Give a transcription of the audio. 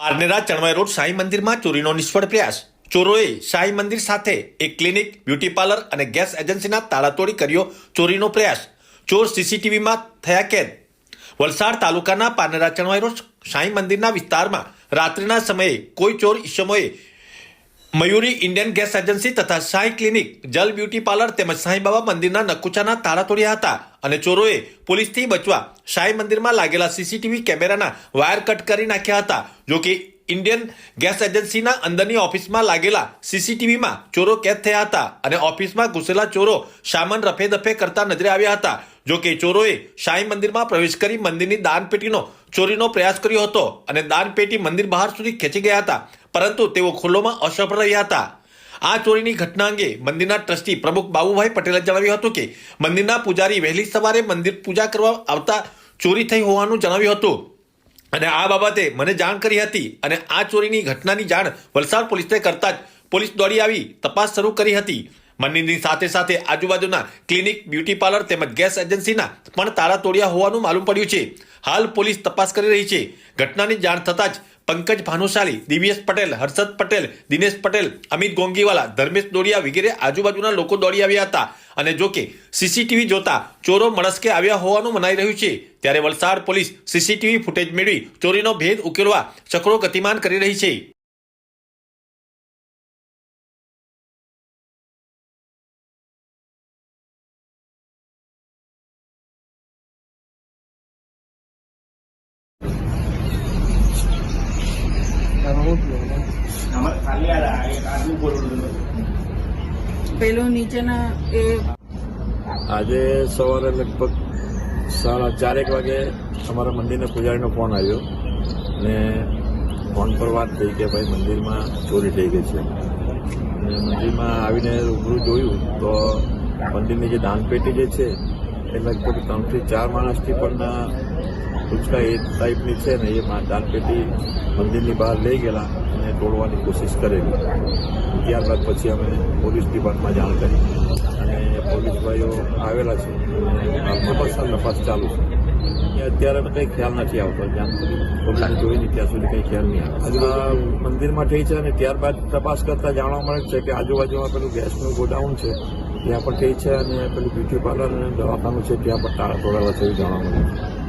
Parnera ચણવાઈ road Sai મંદિરમાં ચોરીનો નિષ્ફળ પ્રયાસ. ચોરોએ સાંઈ મંદિર સાથે એક ક્લિનિક, બ્યુટી પાર્લર અને ગેસ એજન્સીના તાળાતોડી કર્યો ચોરીનો પ્રયાસ. ચોર સીસીટીવીમાં થયા કેદ. વલસાડ તાલુકાના પારનેરા ચણવાઈ રોડ સાંઈ મંદિરના વિસ્તારમાં રાત્રિના સમયે કોઈ ચોર ઈસમોએ મયુરી ઇન્ડિયન ગેસ એજન્સી તથા Sai clinic, Jal beauty parlour તેમજ સાંઈબાબા મંદિરના નકુચાના તાળા તોડ્યા હતા અને ચોરોએ પોલીસથી બચવા સાંઈ મંદિરમાં લાગેલા સીસીટીવી કેમેરાના વાયર કટ કરી નાખ્યા હતા. જો કે ઇન્ડિયન ગેસ એજન્સીના અંદરની ઓફિસમાં લાગેલા સીસીટીવીમાં ચોરો કેદ થયા હતા અને ઓફિસમાં ઘૂસેલા ચોરો સામાન રફે દફે કરતા નજરે આવ્યા હતા. જોકે ચોરોએ સાંઈ મંદિરમાં પ્રવેશ કરી મંદિરની દાનપેટીનો ચોરીનો પ્રયાસ કર્યો હતો અને દાનપેટી મંદિર બહાર સુધી ખેંચી ગયા હતા. પરંતુ તેઓ ખુલ્લોમાં અસફળ રહ્યા હતા. આ ચોરીની ઘટના અંગે મંદિરના ટ્રસ્ટી પ્રમુખ બાબુભાઈ પટેલે જણાવ્યું હતું કે, મંદિરના પૂજારી વહેલી સવારે મંદિર પૂજા કરવા આવતા ચોરી થઈ હોવાનું જણાવ્યું હતું. અને આ બાબતે મને જાણ કરી હતી અને આ ચોરીની ઘટનાની જાણ વલસાડ પોલીસને કરતા જ પોલીસ દોડી આવી તપાસ શરૂ કરી હતી. મંદિરની સાથે સાથે આજુબાજુના ક્લિનિક, બ્યુટી પાર્લર તેમજ ગેસ એજન્સીના પણ તાળા તોડ્યા હોવાનું માલુમ પડ્યું છે. હાલ પોલીસ તપાસ કરી રહી છે. ઘટનાની જાણ થતાં જ પંકજ ભાનુશાલી, દિવ્યેશ પટેલ, હર્ષદ પટેલ, દિનેશ પટેલ, અમિત ગોંગીવાલા, ધર્મેશ દોડિયા વગેરે આજુબાજુના લોકો દોડી આવ્યા હતા અને જો કે સીસીટીવી જોતા ચોરો મળસ્કે આવ્યા હોવાનું મનાઈ રહ્યું છે. ત્યારે વલસાડ પોલીસ સીસીટીવી ફૂટેજ મેળવી ચોરીનો ભેદ ઉકેલવા ચક્રો ગતિમાન કરી રહી છે. પેલું નીચેના એ આજે સવારે લગભગ સાડા ચારેક વાગે અમારા મંદિરના પૂજારીનો ફોન આવ્યો ને ફોન પર વાત થઈ કે ભાઈ મંદિરમાં ચોરી થઈ ગઈ છે. અને મંદિરમાં આવીને રૂબરૂ જોયું તો મંદિરની જે દાનપેટી જે છે એ લગભગ ત્રણથી ચાર માણસથી પણ ઉચકા એ ટાઈપની છે ને, એ દાનપેટી મંદિરની બહાર લઈ ગયેલા અને તોડવાની કોશિશ કરેલી. ત્યારબાદ પછી અમે પોલીસ ડિપાર્ટમાં જાણ કરી. અને પોલીસ ભાઈઓ આવેલા છે. અને હાલમાં તપાસ ચાલુ છે. અત્યારે કંઈ ખ્યાલ નથી આવતો. જ્યાં સુધી પોલીસને જોઈ નહીં ત્યાં સુધી કંઈ ખ્યાલ નહીં આવે. મંદિરમાં થઈ છે અને ત્યારબાદ તપાસ કરતાં જાણવા મળે છે કે આજુબાજુમાં પેલું ગેસનું ગોડાઉન છે. ત્યાં પણ થઈ છે અને પેલું બ્યુટી પાર્લર અને દવાખાનું છે, ત્યાં પણ તાળા તોડાયેલા છે એવું જાણવા મળ્યું છે